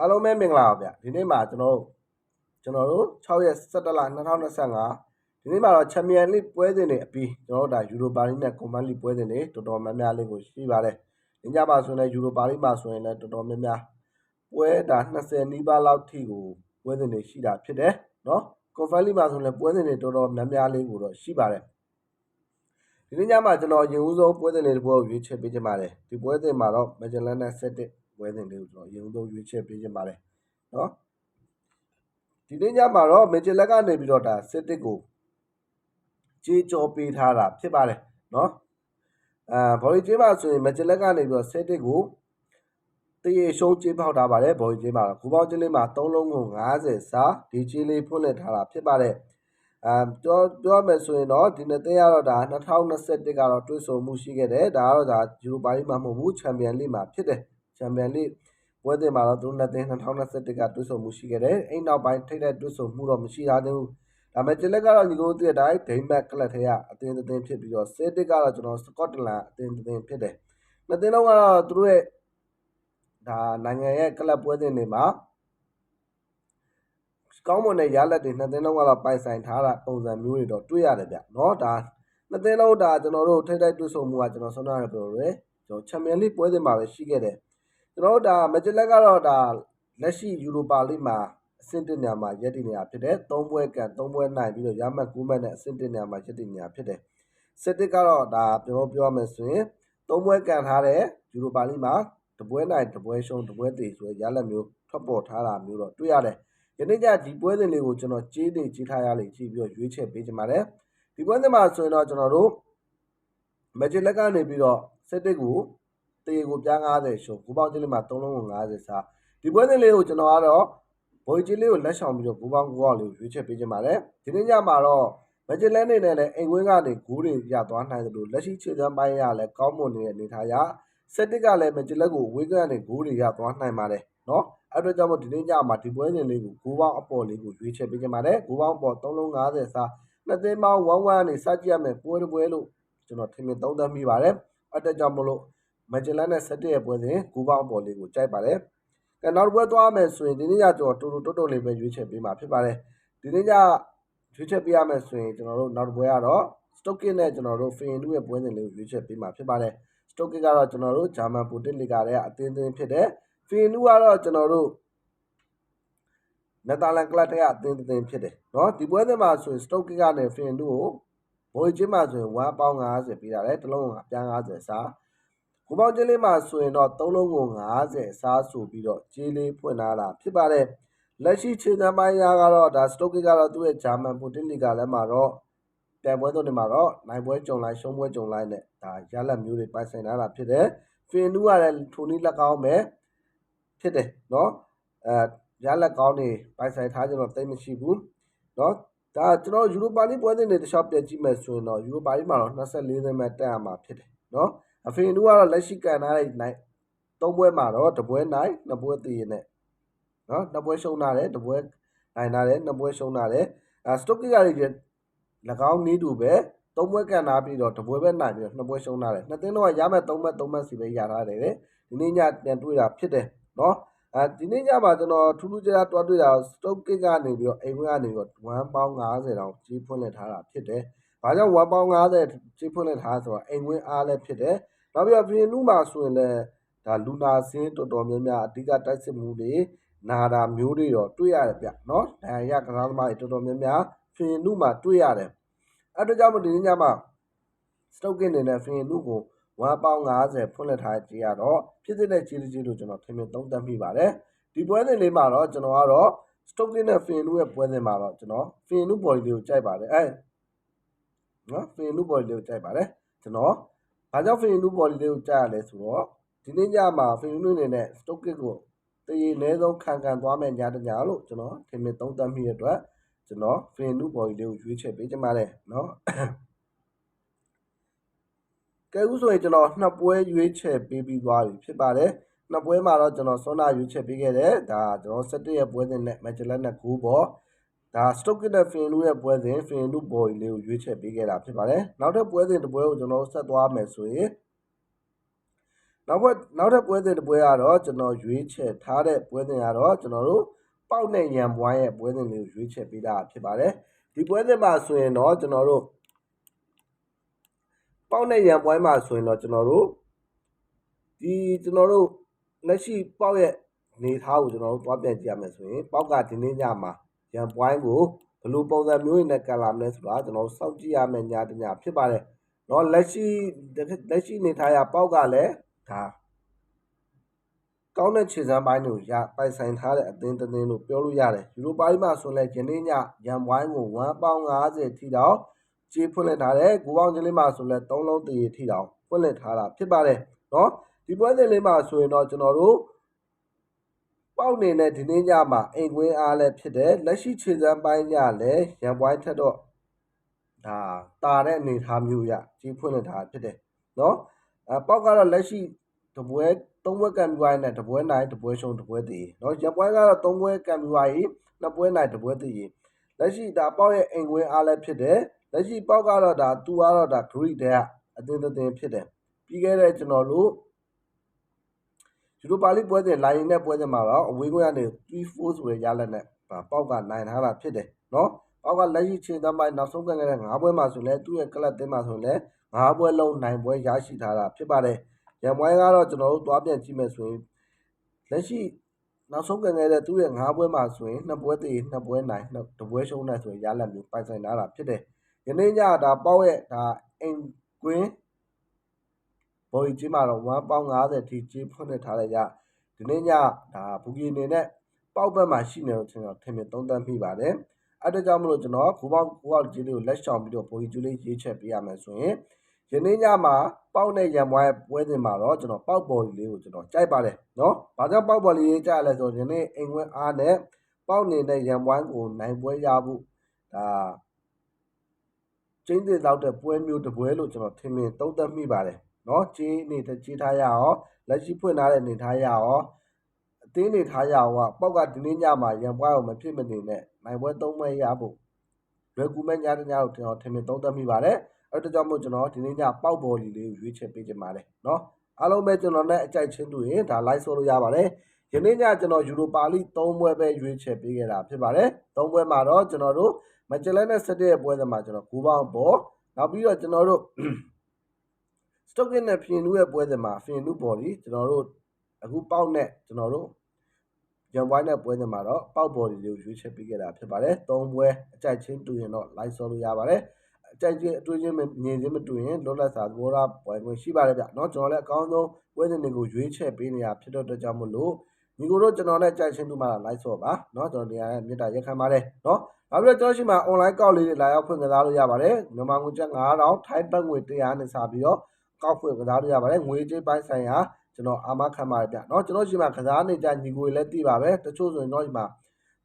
အားလုံးပဲမင်္ဂလာပါဗျဒီနေ့မှာကျွန်တော်တို့ကျွန်တော်တို့6ရက်17လ2025ဒီနေ့မှာတော့ချန်ပီယံလိပွဲစဉ်တွေအပြီးကျွန်တော်တို့ဒါယူရိုပါလိနဲ့ကွန်မန်လိပွဲစဉ်တွေတော်တော်များများလေးကိုရှိပါတယ်ဒီညမှာဆိုရင်လည်းယူရိုပါလိမှာဆိုရင်လည်းတော်တော်များများပွဲဒါ20နီးပါးလောက်ထိကိုပွဲစဉ်တွေရှိတာဖြစ်တယ်နော်ကွန်ဖန်လိမှာဆိုရင်လည်းပွဲစဉ်တွေတော်တော်များများလေးကိုတော့ရှိပါတယ်ဒီနေ့ညမှာကျွန်တော်ရင်ဦးဆုံးပွဲစဉ်တွေတစ်ပွဲကိုရွေးချယ်ပေးချင်ပါတယ်ဒီပွဲစဉ်မှာတော့မဂျလန်နဲ့7 ပွဲစဉ်လေးကိုကျွန်တော်ရင်ဦးဆုံးရွေးချယ်ပေးချင်ပါတယ်နော်ဒီနေ့ညမှာတော့မဂျလက်ကနေပြီးတော့ဒါ7ကိုကြေးကြောပေးထားတာဖြစ်ပါတယ်နော်အာဘော်လီကျေးမှာဆိုရင်မဂျလက်ကနေပြီးတော့7ကိုတရေရှုံးကြေးပေါက်ထားပါတယ်ဘော်လီကျေးမှာတော့ဂူပေါင်းကျေးလေးမှာ3လုံးကို90စာဒီကြေးလေးဖွင့်လှစ်ထားတာဖြစ်ပါတယ်အမ်ပြောပြောမယ်ဆိုရင်တော့ဒီနှစ်သိန်းကတော့ဒါ2021ကတော့တွဲဆုံမှုရှိခဲ့တယ်ဒါကတော့ဒါယူရိုပါလိမှာမဟုတ်ဘူးချန်ပီယံလိမှာဖြစ်တယ် ချန်ပီယံလိပွဲစဉ်မှာတော့သူတို့နှစ်သင်း2021ကတွေ့ဆုံမှုရှိခဲ့တယ်။အဲ့နောက်ပိုင်းထိတဲ့တွေ့ဆုံမှုတော့မရှိသေးဘူး။ဒါပေမဲ့ကျလက်ကတော့ညီကိုတို့ရဲ့တိုင်းဒိန်းမတ်ကလပ်ထဲကအသင်းသင်းဖြစ်ပြီးတော့ဆဲတစ်ကတော့ကျွန်တော်စကော့တလန်အသင်းသင်းဖြစ်တယ်။နှစ်သင်းလုံးကတော့သူတို့ရဲ့ဒါနိုင်ငံရဲ့ကလပ်ပွဲစဉ်တွေမှာကောင်းမွန်တဲ့ရလဒ်တွေနှစ်သင်းလုံးကတော့ပိုင်ဆိုင်ထားတာပုံစံမျိုးတွေတော့တွေ့ရတယ်ဗျ။နော်ဒါနှစ်သင်းလုံးဒါကျွန်တော်တို့ထိတိုက်တွေ့ဆုံမှုကကျွန်တော်ဆွမ်းနာရပြောတယ်။ကျွန်တော်ချန်ပီယံလိပွဲစဉ်မှာပဲရှိခဲ့တယ်။ ကျွန်တော်တို့ဒါမဂျလက်ကတော့ဒါလက်ရှိယူရိုပါလိမှာအဆင့်တင်နေမှာရက်တည်နေတာဖြစ်တယ်၃ပွဲကန်၃ပွဲနိုင်ပြီးတော့ရမှတ်9မှတ်နဲ့အဆင့်တင်နေမှာရက်တည်နေတာဖြစ်တယ်စစ်တစ်ကတော့ဒါကျွန်တော်ပြောရမယ်ဆိုရင်၃ပွဲကန်ထားတဲ့ယူရိုပါလိမှာတပွဲနိုင်တပွဲရှုံးတပွဲတည်ဆိုရရလက်မျိုးထွက်ပေါ်ထားတာမျိုးတော့တွေ့ရတယ်ယနေ့ကျဒီပွဲစဉ်လေးကိုကျွန်တော်ကြေးနေကြေးထားရလိမ့်ကြည့်ပြီးတော့ရွေးချယ်ပေးချင်ပါတယ်ဒီပွဲစဉ်မှာဆိုရင်တော့ကျွန်တော်တို့မဂျစ်လက်ကနေပြီးတော့စစ်တစ်ကို တရေကိုပြား90ရှုံးဘူပေါင်းချင်းလေးမှာ3လုံးကို90စားဒီပွဲစဉ်လေးကိုကျွန်တော်ကတော့ဘိုးကြီးလေးကိုလက်ဆောင်ပြီးတော့ဘူပေါင်းကိုလေးကိုရွေးချယ်ပေးချင်ပါတယ်ဒီနေ့ညမှာတော့မဂျစ်လက်နေနဲ့လည်းအိမ်ဝင်းကနေဂိုးတွေရသွားနိုင်တယ်လို့လက်ရှိခြေစမ်းပိုင်းရလည်းကောင်းမွန်နေတဲ့အနေထားရစစ်တစ်ကလည်းမဂျစ်လက်ကိုဝေးကနေဂိုးတွေရသွားနိုင်ပါတယ်နော်အဲ့တော့ကြောင့်မို့ဒီနေ့ညမှာဒီပွဲစဉ်လေးကိုဂိုးပေါင်းအပေါ်လေးကိုရွေးချယ်ပေးကြပါတယ်ဂိုးပေါင်းပေါ်3လုံး90စားနှစ်သိန်းပေါင်း11နဲ့စကြည့်ရမယ်ပွဲတစ်ပွဲလို့ကျွန်တော်ထင်မြင်သုံးသပ်မိပါတယ်အဲ့တော့ကြောင့်မို့လို့ မဂျလန်နဲ့7ရဲ့ပွဲစဉ်ဂိုးပေါင်းအပေါ်လေးကိုကြိုက်ပါတယ်ကဲနောက်တစ်ပွဲသွားမယ်ဆိုရင်ဒီနေ့ညကျွန်တော်တူတူတုတ်တုတ်လေးပဲရွေးချယ်ပေးမှာဖြစ်ပါတယ်ဒီနေ့ညရွေးချယ်ပေးရမယ်ဆိုရင်ကျွန်တော်တို့နောက်တစ်ပွဲကတော့ Stoke နဲ့ကျွန်တော်တို့ Feyenoord ရဲ့ပွဲစဉ်လေးကိုရွေးချယ်ပေးမှာဖြစ်ပါတယ် Stoke ကတော့ကျွန်တော်တို့ဂျာမန်ပိုတစ်လီဂါရဲ့အသင်းသင်းဖြစ်တဲ့ဖီနူကတော့ကျွန်တော်တို့နယ်သာလန်ကလပ်ထဲကအသင်းသင်းဖြစ်တယ်เนาะဒီပွဲစဉ်မှာဆိုရင်စတုတ်ကီကနေဖီနူကိုဘိုးချင်းမှာဆိုရင်1ပေါင်း50ပေးရတယ်တစ်လုံးကပြန်50စား ကိုပေါင်းချင်းလေးမှာဆိုရင်တော့3လုံးကို50စားဆိုပြီးတော့ကြေးလေးဖွင့်လာတာဖြစ်ပါတယ်လက်ရှိခြေစမ်းပိုင်းရကတော့ဒါစတုတ်ကီကတော့သူ့ရဲ့ဂျာမန်ပိုတင်လီဂါလည်းမှာတော့ပြိုင်ပွဲသွင်းတွေမှာတော့နိုင်ပွဲကြုံလိုက်ရှုံးပွဲကြုံလိုက်နဲ့ဒါရလက်မျိုးတွေပိုင်ဆိုင်လာတာဖြစ်တယ်ဖင်နူကလည်းထိုနည်းလက်ကောင်းပဲဖြစ်တယ်เนาะအဲရလက်ကောင်းနေပိုင်ဆိုင်ထားကြတော့တိတ်မရှိဘူးเนาะဒါကျွန်တော်ယူရိုပါလိပွဲစဉ်တွေတခြားပြည့်ကြည့်မယ်ဆိုရင်တော့ယူရိုပါလိမှာတော့24သိန်းပဲတက်ရမှာဖြစ်တယ်เนาะ အဖေတို့ကတော့လက်ရှိကန်ထားတဲ့နိုင်သုံးပွဲမှာတော့တပွဲနိုင်နှစ်ပွဲသေးရင်နဲ့နော်နှစ်ပွဲရှုံးထားတယ်တပွဲနိုင်ထားတယ်နှစ်ပွဲရှုံးထားတယ်အဲစတုတ်ကစ်ကလည်း၎င်းနည်းတူပဲသုံးပွဲကန်ထားပြီးတော့တပွဲပဲနိုင်ပြီးတော့နှစ်ပွဲရှုံးထားတယ်နှစ်သင်းတော့ရမဲ့သုံးပွဲသုံးပွဲစီပဲရထားတယ်လေဒီနေ့ညပြန်တွေ့တာဖြစ်တယ်နော်အဲဒီနေ့ညမှာကျွန်တော်ထူးထူးခြားခြားတွားတွေ့တာစတုတ်ကစ်ကနေပြီးတော့အိမ်ဝင်ကနေပြီးတော့1ပေါင်း90တောင်ကြီးဖွင့်လှစ်ထားတာဖြစ်တယ် ဘာကြောင့်1ပေါင်း50ကြီးဖွင့်လက်ထားဆိုတော့အိမ်ခွင့်အားလည်းဖြစ်တယ်။နောက်ပြီးတော့ပြင်နုမှာဆိုရင်လည်းဒါလူနာစင်းတော်တော်များများအဓိကတိုက်စစ်မှုတွေနာတာမျိုးတွေတော့တွေ့ရတယ်ဗျနော်။ဒါရကစားသမားတွေတော်တော်များများဖင်နုမှာတွေ့ရတယ်။အဲဒါကြောင့်မို့ဒီနေ့ညမှာစတုတ်ကစ်နေနဲ့ဖင်နုကို1ပေါင်း50ဖွင့်လက်ထားကြည့်ရတော့ဖြစ်တဲ့ကြီးကြီးလို့ကျွန်တော်ထင်မြင်သုံးသပ်မိပါတယ်ဒီပွဲစဉ်လေးမှာတော့ကျွန်တော်ကတော့ Stoke နဲ့ Feyenoord ရဲ့ပွဲစဉ်မှာတော့ကျွန်တော် Feyenoord body လေးကိုကြိုက်ပါတယ်အဲ နော် Feyenoord body လေးကိုကြိုက်ပါတယ်ကျွန်တော်ဘာကြောင့် Feyenoord body လေးကိုကြိုက်ရလဲဆိုတော့ဒီနေ့ညမှာ Feyenoord အနေနဲ့ Stoke ကိုတရေအနည်းဆုံးခံခံသွားမယ်ညတညလို့ကျွန်တော်ထင်မြင်သုံးသပ်မိတဲ့အတွက်ကျွန်တော် Feyenoord body လေးကိုရွေးချယ်ပေးကြပါတယ်နော်ကဲဦးဆိုရင်ကျွန်တော်နှစ်ပွဲရွေးချယ်ပေးပြီးသွားပြီဖြစ်ပါတယ်နှစ်ပွဲမှာတော့ကျွန်တော်ဆွမ်းနာရွေးချယ်ပေးခဲ့တယ်ဒါကျွန်တော်17ရဲ့ပွဲစဉ်နဲ့မက်ချလက်နဲ့9ပေါ့ ဒါ stock နဲ့ fin လူရဲ့ပွဲစဉ် fin လူ boy လေးကိုရွေးချယ်ပေးခဲ့တာဖြစ်ပါတယ်နောက်ထပ်ပွဲစဉ်တစ်ပွဲကိုကျွန်တော်ဆက်သွားမယ်ဆိုရင်နောက်ဘက်နောက်ထပ်ပွဲစဉ်တစ်ပွဲကတော့ကျွန်တော်ရွေးချယ်ထားတဲ့ပွဲစဉ်ကတော့ကျွန်တော်တို့ပေါက်နဲ့ရံပွိုင်းရဲ့ပွဲစဉ်လေးကိုရွေးချယ်ပေးတာဖြစ်ပါတယ်ဒီပွဲစဉ်မှာဆိုရင်တော့ကျွန်တော်တို့ပေါက်နဲ့ရံပွိုင်းမှာဆိုရင်တော့ကျွန်တော်တို့ဒီကျွန်တော်တို့လက်ရှိပေါက်ရဲ့နေသားကိုကျွန်တော်တို့တွားပြန်ကြည့်ရမယ်ဆိုရင်ပေါက်ကဒီနေ့ညမှာ ရံပွိုင်းကိုဘယ်လိုပုံစံမျိုးနဲ့ကန်လာမလဲဆိုတာကျွန်တော်တို့စောင့်ကြည့်ရမယ်ညတညဖြစ်ပါတယ်เนาะလက်ရှိလက်ရှိနေသားရပေါက်ကလည်းဒါကောင်းတဲ့ခြေစမ်းပိုင်းကိုရပိုင်ဆိုင်ထားတဲ့အသင်းတစ်သင်းလို့ပြောလို့ရတယ်ယူရိုပါလိမှာဆိုလဲယနေ့ညရန်ဝိုင်းကို1.50ထိတောင်ကြေးဖွင့်လှစ်ထားတယ်ကိုပေါင်းချင်းလေးမှာဆိုလဲ3လုံးတည်ထိတောင်ဖွင့်လှစ်ထားတာဖြစ်ပါတယ်เนาะဒီပွဲစဉ်လေးမှာဆိုရင်တော့ကျွန်တော်တို့ ပေါက်နေတဲ့ဒီနေ့ညမှာအိမ်ကွင်းအားလည်းဖြစ်တယ်လက်ရှိခြေစမ်းပိုင်းညလည်းရန်ပွိုင်းထက်တော့ဒါတာတဲ့အနေထားမျိုးရကြီးဖွင့်နေတာဖြစ်တယ်နော်အဲပေါက်ကတော့လက်ရှိတပွဲသုံးပွဲကံပြိုင်းနဲ့တပွဲနိုင်တပွဲရှုံးတပွဲတည်နော်ရန်ပွိုင်းကတော့သုံးပွဲကံပြိုင်းနှစ်ပွဲနိုင်တပွဲတည်လက်ရှိဒါပေါက်ရဲ့အိမ်ကွင်းအားလည်းဖြစ်တယ်လက်ရှိပေါက်ကတော့ဒါသူကတော့ဒါ greed တဲ့အတင်းတင်းဖြစ်တယ်ပြီးခဲ့တဲ့ကျွန်တော်တို့ ယူရိုပါလိပွဲစဉ်လိုင်ရင်နဲ့ပွဲစဉ်မှာတော့အဝေးကွင်းကနေ3-4ဆိုတဲ့ရလဒ်နဲ့ပေါက်ကနိုင်ထားတာဖြစ်တယ်နော်ပေါက်ကလက်ရှိချိန်သမိုင်းနောက်ဆုံးကန်ခဲ့တဲ့9ပွဲမှာဆိုလဲသူ့ရဲ့ကလပ်တင်းမှာဆိုလဲ9ပွဲလုံးနိုင်ပွဲရရှိထားတာဖြစ်ပါတယ်ရန်ဝိုင်းကတော့ကျွန်တော်တို့သွားပြန်ကြည့်မယ်ဆိုရင်လက်ရှိနောက်ဆုံးကန်ခဲ့တဲ့သူ့ရဲ့9ပွဲမှာဆိုရင်2ပွဲသေး2ပွဲနိုင်2ပွဲရှုံးနိုင်ဆိုရင်ရလဒ်မျိုးပိုင်ဆိုင်ထားတာဖြစ်တယ်ယနေ့ညဒါပေါက်ရဲ့ဒါအင်ကွင်း ဘော်ရီကြီးမှာတော့1ပေါင်50ထိကြီးဖွင့်ထားတဲ့ရဒီနေ့ညဒါဘူဂီနေနဲ့ပေါက်ဘက်မှာရှိနေလို့ကျွန်တော်ထင်မြင်သုံးသပ်မိပါတယ်အဲ့ဒါကြောင့်မလို့ကျွန်တော်ဘူပေါက်ဘူပေါက်ကြီးလေးကိုလက်ရှောင်ပြီးတော့ဘော်ရီကြီးလေးရေးချက်ပေးရမယ်ဆိုရင်ယနေ့ညမှာပေါက်နဲ့ရံပွားပွဲစဉ်မှာတော့ကျွန်တော်ပေါက်ဘော်လီလေးကိုကျွန်တော်ကြိုက်ပါတယ်နော်။ဘာကြောင့်ပေါက်ဘော်လီလေးကြိုက်လဲဆိုတော့ယနေ့အိမ်ဝင်အားနဲ့ပေါက်နေတဲ့ရံပွားကိုနိုင်ပွဲရဖို့ဒါကျင်းသေးတော့တဲ့ပွဲမျိုးတစ်ပွဲလို့ကျွန်တော်ထင်မြင်သုံးသပ်မိပါတယ် နော်ကြေးအနေနဲ့ကြေးထားရအောင်လက်ရှိဖွင့်ထားတဲ့အနေထားရအောင်အတင်းနေထားရအောင်ကပေါက်ကဒီနေ့ညမှာရန်ပွားအောင်မဖြစ်မနေနဲ့နိုင်ပွဲ၃ပွဲရဖို့လွယ်ကူမဲ့ညတညကိုကျွန်တော်ထင်မြင်သုံးသပ်မိပါတယ်အဲ့ဒါကြောင့်မို့ကျွန်တော်ဒီနေ့ညပေါက်ပေါ်လီလေးကိုရွေးချယ်ပေးခြင်းပါတယ်နော်အားလုံးပဲကျွန်တော်နဲ့အကြိုက်ချင်းတူရင်ဒါ live ဆိုလို့ရပါတယ်ယနေ့ညကျွန်တော်ယူရိုပါလိ3ပွဲပဲရွေးချယ်ပေးခဲ့တာဖြစ်ပါတယ်3ပွဲမှာတော့ကျွန်တော်တို့မန်ချက်လက်နဲ့ဆက်တဲ့ပွဲတွေမှာကျွန်တော်9ပေါင်းပေါ်နောက်ပြီးတော့ကျွန်တော်တို့ စတော့ကင်နဲ့ဖင်နူးရဲ့ပွဲစဉ်မှာဖင်နူးပေါ်လီကျွန်တော်တို့အခုပေါက်နဲ့ကျွန်တော်တို့ရန်ပွိုင်းတဲ့ပွဲစဉ်မှာတော့ပေါက်ဘော်လီလေးကိုရွေးချယ်ပေးခဲ့တာဖြစ်ပါတယ်3ပွဲအကြိုက်ချင်းတူရင်တော့ like ဆိုလို့ရပါတယ်ကြိုက်ချင်းအတွေ့ချင်းမြင်ချင်းမတူရင်လွတ်လပ်စွာသဘောထားပွဲခွင့်ရှိပါတယ်ဗျเนาะကျွန်တော်လည်းအကောင်းဆုံးပွဲစဉ်တွေကိုရွေးချယ်ပေးနေရဖြစ်တဲ့အတွက်ကြောင့်မလို့ညီကိုတို့ကျွန်တော်နဲ့ကြိုက်ချင်းတူမှာလိုက်ဆော့ပါเนาะကျွန်တော်တရားနဲ့မြစ်တာရက်ခံပါတယ်เนาะနောက်ပြီးတော့ကျွန်တော်ရှိမှာ online ကောက်လေးတွေလာရောက်ဖွင့်ကစားလို့ရပါတယ်မြန်မာငွေကျပ်9000ထိုင်းဘတ်ငွေ100နဲ့စပြီးတော့ ကောက်ဖွင့်ကစားလို့ရပါတယ်ငွေကြေးပိုင်းဆိုင်ရာကျွန်တော်အာမခံပါတယ်ဗျเนาะကျွန်တော်ရှိမှာကစားနေကြညီကိုတွေလည်းသိပါပဲတချို့ဆိုရင်တော့ဒီမှာ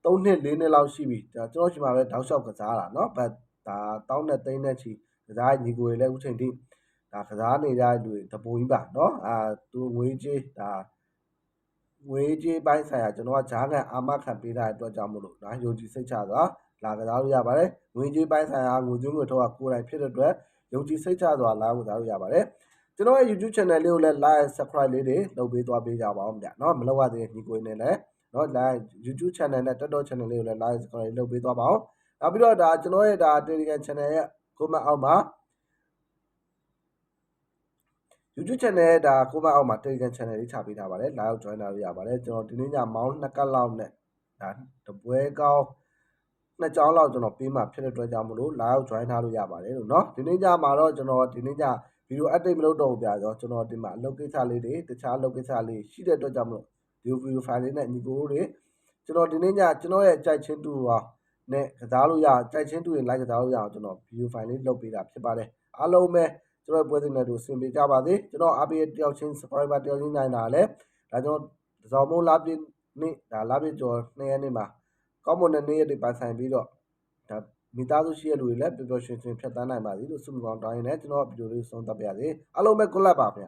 3နှစ်4နှစ်လောက်ရှိပြီကျွန်တော်ရှိမှာပဲတောက်လျှောက်ကစားတာเนาะဘတ်ဒါတောင်းနဲ့သိန်းနဲ့ချီကစားညီကိုတွေလည်းဥချိန်ထိဒါကစားနေကြတဲ့လူတွေတပူကြီးပါเนาะအာသူငွေကြေးဒါငွေကြေးပိုင်းဆိုင်ရာကျွန်တော်ကဂျားကန်အာမခံပေးတဲ့အတွက်ကြောင့်မလို့ဒါယုံကြည်စိတ်ချစွာလာကစားလို့ရပါတယ်ငွေကြေးပိုင်းဆိုင်ရာငွေသွင်းငွေထုတ်ကကိုယ်တိုင်ဖြစ်တဲ့အတွက် ယုံကြည်စိတ်ချစွာလာကစားလို့ရပါတယ်ကျွန်တော်ရဲ့ YouTube channel လေးကိုလည်း like subscribe လေးတွေလုပ်ပေးသွားပေးကြပါဦးဗျာเนาะမလုပ်ရသေးတဲ့ညီကိုနေလည်းเนาะ like YouTube channel နဲ့တက်တော့ channel လေးကိုလည်း like subscribe လုပ်ပေးသွားပါဦးနောက်ပြီးတော့ဒါကျွန်တော်ရဲ့ဒါ Telegram channel ရဲ့ comment အောက်မှာ YouTube channel ရဲ့ဒါ comment အောက်မှာ Telegram channel လေးချပေးထားပါတယ်လာရောက် join လာလို့ရပါတယ်ကျွန်တော်ဒီနေ့ညမောင်းနှစ်ကတ်လောက်နဲ့ဒါတပွဲကောင်း နှစ်ကြောင်းလောက်ကျွန်တော်ပေးမှဖြစ်တဲ့အတွက်ကြောင့်မလို့လာရောက် join ထားလို့ရပါတယ်လို့เนาะဒီနေ့ညမှာတော့ကျွန်တော်ဒီနေ့ညဗီဒီယို update မလုပ်တော့ဘူးဗျာဆိုကျွန်တော်ဒီမှာအလုပ်ကိစ္စလေးတွေတခြားအလုပ်ကိစ္စလေးရှိတဲ့အတွက်ကြောင့်မလို့ဒီဗီဒီယို file လေးနဲ့ညီကိုတွေကျွန်တော်ဒီနေ့ညကျွန်တော်ရဲ့ကြိုက်ချင်းတူအောင်နဲ့ကစားလို့ရကြိုက်ချင်းတူရင် like ကစားလို့ရအောင်ကျွန်တော် video file လေးလုပ်ပေးတာဖြစ်ပါတယ်အားလုံးပဲကျွန်တော်ပွဲစဉ်နဲ့တူဆင်ပေးကြပါစေကျွန်တော်အားပေးတယောက်ချင်း subscriber တယောက်ချင်းနိုင်တာလည်းဒါကျွန်တော်တစောင်းမိုးလာပြည့်နေ့ဒါလာပြည့်ကျော်2ရက်နေ့မှာ ကောင်းမွန်တဲ့နေ့ရက်တွေပိုင်ဆိုင်ပြီးတော့ဒါမိသားစုရှိတဲ့လူတွေလည်းပျော်ပျော်ရွှင်ရွှင်ဖြတ်သန်းနိုင်ပါစေလို့ဆုမကောင်းတောင်းရင်းနဲ့ကျွန်တော်ဗီဒီယိုလေးဆုံးသတ်ပါရစေအားလုံးပဲ good luck ပါဗျာ